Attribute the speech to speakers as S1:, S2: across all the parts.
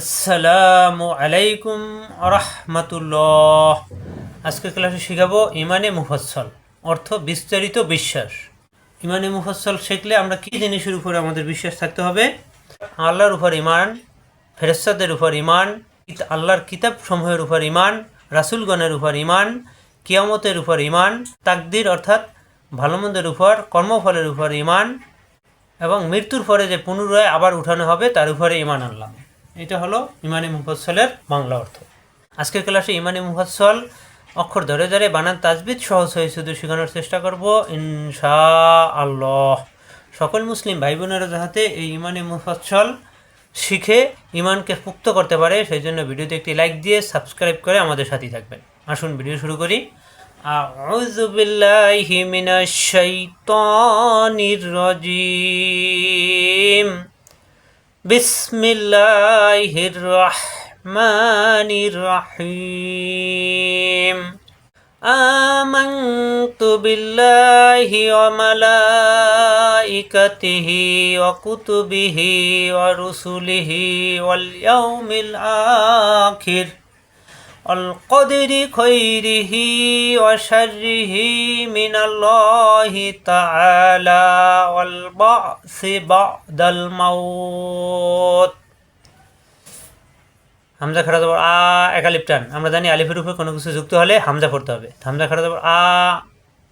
S1: আসসালামু আলাইকুম রহমতুল্লাহ আজকে ক্লাসে শেখাবো ইমানে মুফাসল অর্থ বিস্তারিত বিশ্বাস। ইমানে মুফাসল শিখলে আমরা কী জিনিসের উপরে আমাদের বিশ্বাস থাকতে হবে? আল্লাহর উপর ইমান ফেরেস্তাদের উপর ইমান আল্লাহর কিতাব সমূহের উপর ইমান রাসুলগণের উপর ইমান কিয়ামতের উপর ইমান তাকদির অর্থাৎ ভালোমন্দের উপর, কর্মফলের উপর ইমান এবং মৃত্যুর পরে যে পুনরায় আবার উঠানো হবে তার উপরে ইমান আনলাম। এটা হলো ইমানে মুফাসলের বাংলা অর্থ আজকের ক্লাসে ইমানে মুফাসল অক্ষর ধরে ধরে বানান তাজবিদ সহজ হয়ে শুধু শেখানোর চেষ্টা করব ইনশা আল্লাহ সকল মুসলিম ভাই বোনেরা যাহাতে এই ইমানে মুফাসল শিখে ইমানকে পুক্ত করতে পারে সেই জন্য ভিডিওতে একটি লাইক দিয়ে সাবস্ক্রাইব করে আমাদের সাথেই থাকবেন আসুন ভিডিও শুরু করি أعوذ بالله من الشيطان الرجيم بسم الله الرحمن الرحيم آمنت بالله وملائكته وكتبه ورسله واليوم الآخر القدر خيره وشره من الله تعالى والبعث بعد الموت হামজা খাড়া দেবো আ একালিপটান আমরা জানি আলিফের উপরে কোনো কিছু যুক্ত হলে হামজা পড়তে হবে হামজা খাড়া দেবো আ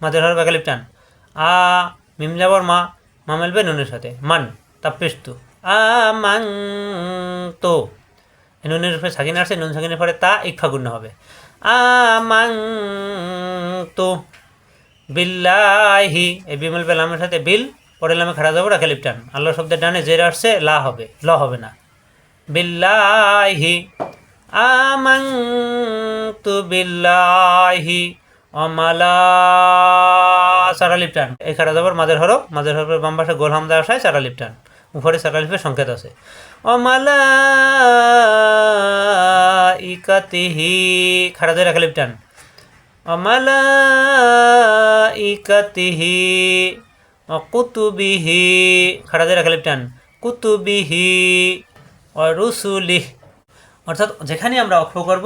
S1: মাদের হরফ একালিপটান আ মিম যাবর মা মা মেলবে নুনের সাথে মান তাপ্পেস্তু আ মাং তো এই নুনের উপরে সাকিন আসছে নুন সাকিনের পরে তা ইকফা হবে। আ মাং তো বিল্লাহি। এই বিমল বেলামের সাথে বিল পরে লামে খাড়া যাব রাখে লিপটান। আল্লাহ শব্দের ডানে জের আসছে, লা হবে, ল হবে না। বিল্লাহি। আমান্তু বিল্লাহি। অমালা। সারা লিপটান। এই খাড়া যাবার মাদের হরফ মাদের হরফের বাম পাশে গোল হামদা আসায় সারা লিপটান। উপরে সারা লিপের সংকেত আছে। অমালা ইকাতিহি খাড়া দিয়ে রাখা লিপটান। অমালা ইকাতিহি অকুতুবিহি, খাড়া দিয়ে রাখা লিপটান। কুতুবিহি, অরুসুলিহ। অর্থাৎ যেখানে আমরা অক্ষ করব,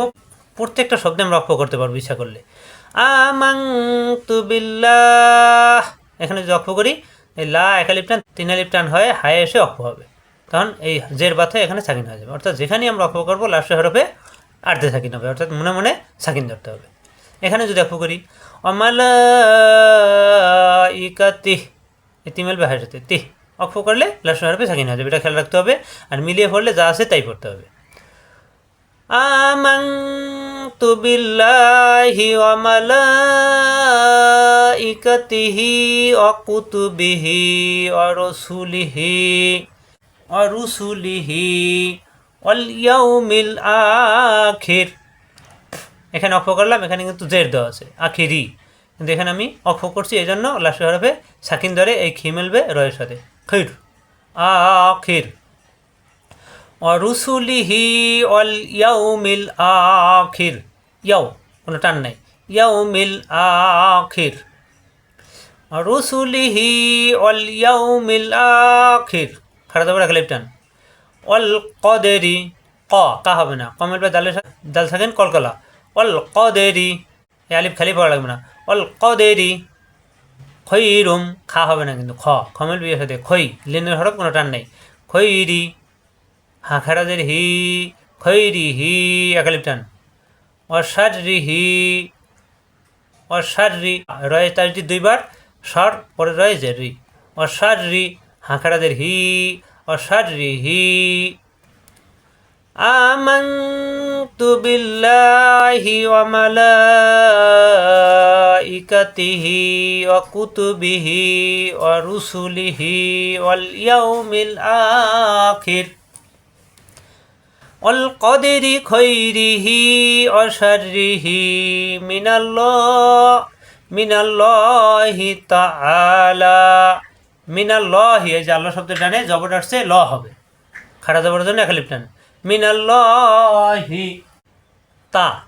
S1: প্রত্যেকটা শব্দে আমরা অক্ষ করতে পারব ইচ্ছা করলে। আমাং তুবিল্লাহ এখানে যদি অক্ষ করি এই লা এক লিপ্টান তিন আলিপ হয়ে হায়ে এসে অক্ষ হবে। তখন এই জের বাথে এখানে সাকিন হয়ে যাবে। অর্থাৎ যেখানেই আমরা অক্ষ করব, লাস্ট হরফে আর্ধে সাকিন হবে। অর্থাৎ মনে মনে সাকিন ধরতে হবে। এখানে যদি অক্ষ করি অমাল ইকা তিহ তিমেল বাহাজাতে তিহ, অক্ষ করলে লাস্ট হরফে সাকিন হয়ে যাবে। এটা খেয়াল রাখতে হবে। আর মিলিয়ে পড়লে যা আছে তাই পড়তে হবে। আমাং তু বিল্লাহি অমালা وملائكته وكتبه ورسله ورسله واليوم الآخر এখানে অক্ষ করলাম এখানে কিন্তু জের দেওয়া আছে আখিরি কিন্তু এখানে আমি অক্ষ করছি এই জন্য লাস্ট হরফে সাকিন ধরে এই খি মেলবে রয়ের সাথে খির আখির অরুসুলিহি অল ইয়াউমিল আখির ইয়াও কোনো টান নাই ইয়াউমিল আখির অরুসুলিহি অল ইয়াউমিল আখির খারাপ দাবার রাখলে টান অল কদেরি ক, কা হবে না। কমের পর দালের সা- দাল থাকেন কলকলা। অল কদেরি এ আলিফ খালি পড়া লাগবে না। অল কদেরি খৈরুম, খা হবে না কিন্তু খ। খমের বিয়ের সাথে খই লিনের হরফ কোনো টান নেই। খৈরি হাঁখারাদের হি, খৈরি হি একালিপটান অসারি হি অসারি রয়ে তারটি দুইবার। সর পরে রয়ে যে রি অসারি হাঁখারাদের হি অসারি হি آمنت بالله وملائكته وكتبه ورسله واليوم الآخر والقدر خيره وشره من الله মিনাল্লাহি তাআলা। মিনাল্লাহি, এই যে আল্লাহ শব্দ টানে, জবর আসছে, ল হবে। খাটা জবর জন্য একালিপ টানে। মিনাল্লাহি তা,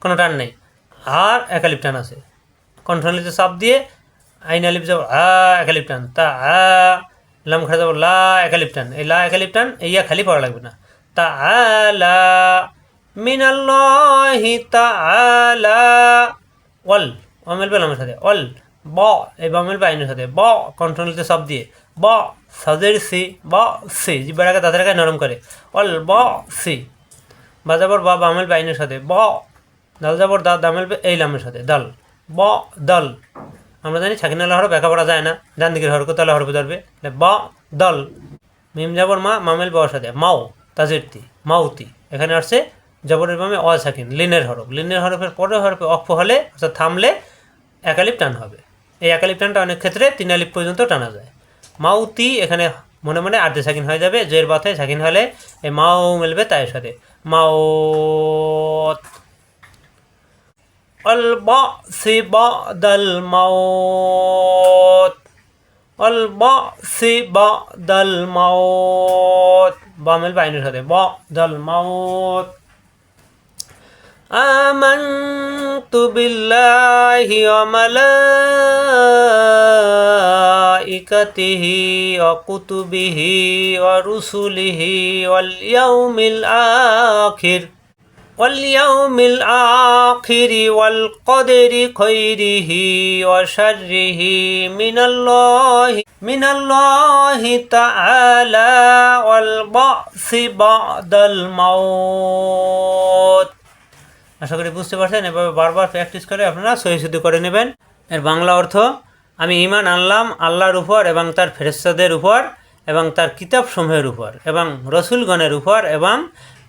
S1: কোনো টান নেই। আর একা টান আছে। কণ্ঠনীতে চাপ দিয়ে, আইনা লিপ যাব আ একা টান। তা, আ, লাম খাটা যাব লা একা টান। এই লা একা টান ইয়া খালি পড়া লাগবে না। তা আলা মিনাল্লাহি তাআলা। ওয়াল। অমেল বেল আমার সাথে। অল, ব, এই বামেল বাইনের সাথে। ব কন্ট্রোলতে সব দিয়ে। ব, সাজের সি, ব, সি জিব্বার আগে তাদের নরম করে। অল, ব, সি। বাজাবর বা বামেল বাইনের সাথে। ব, দাল যাবর দা দামেল এই লামের সাথে। দাল। ব, দল। আমরা জানি ছাকিনাল হরফ একা পড়া যায় না। ডান দিকের হরফ তাহলে হরফ ধরবে ব, দল। মিম যাবর মা মামেল বাবার সাথে। মাও তাজেরতি মাউতি। এখানে আসছে জবরের বামে অ সাকিন লিনের হরফ। লিনের হরফের পরের হরফে অক্ষ হলে, অর্থাৎ থামলে একালিপ টান হবে এই একালিপ টানটা অনেক ক্ষেত্রে তিন আলিপ পর্যন্ত টানা যায় মাউতি এখানে মনে মনে আর্ধে সাকিন হয়ে যাবে জের বাথায় সাকিন হলে এই মাও মিলবে তায়ের সাথে মাও البأس بعد الموت البأس بعد الموت বামেল বাইনের সাথে بعد الموت آمنت بالله وملائكته وكتبه ورسله واليوم الآخر واليوم الآخر والقدر خيره وشره من الله من الله تعالى والبعث بعد الموت. আশা করি বুঝতে পারছেন, এভাবে বারবার প্র্যাকটিস করে আপনারা সহিশুদ্ধ করে নেবেন। এর বাংলা অর্থ, আমি ইমান আনলাম আল্লাহর উপর এবং তার ফেরেস্তাদের উপর এবং তার কিতাবসমূহের উপর এবং রসুলগণের উপর এবং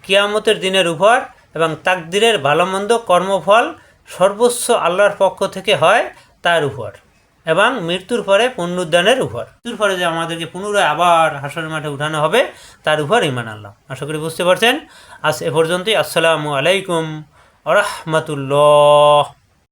S1: কিয়ামতের দিনের উপর এবং তাকদিরের ভালো মন্দ কর্মফল সর্বোচ্চ আল্লাহর পক্ষ থেকে হয় তার উপর এবং মৃত্যুর পরে পুনরুদ্ধানের উপর। মৃত্যুর পরে যে আমাদেরকে পুনরায় আবার হাসরের মাঠে উঠানো হবে, তার উপর ইমান আল্লাহ আশা করি বুঝতে পারছেন? আজ এ পর্যন্তই। আসসালামু আলাইকুম। রহমতুল্লাহ।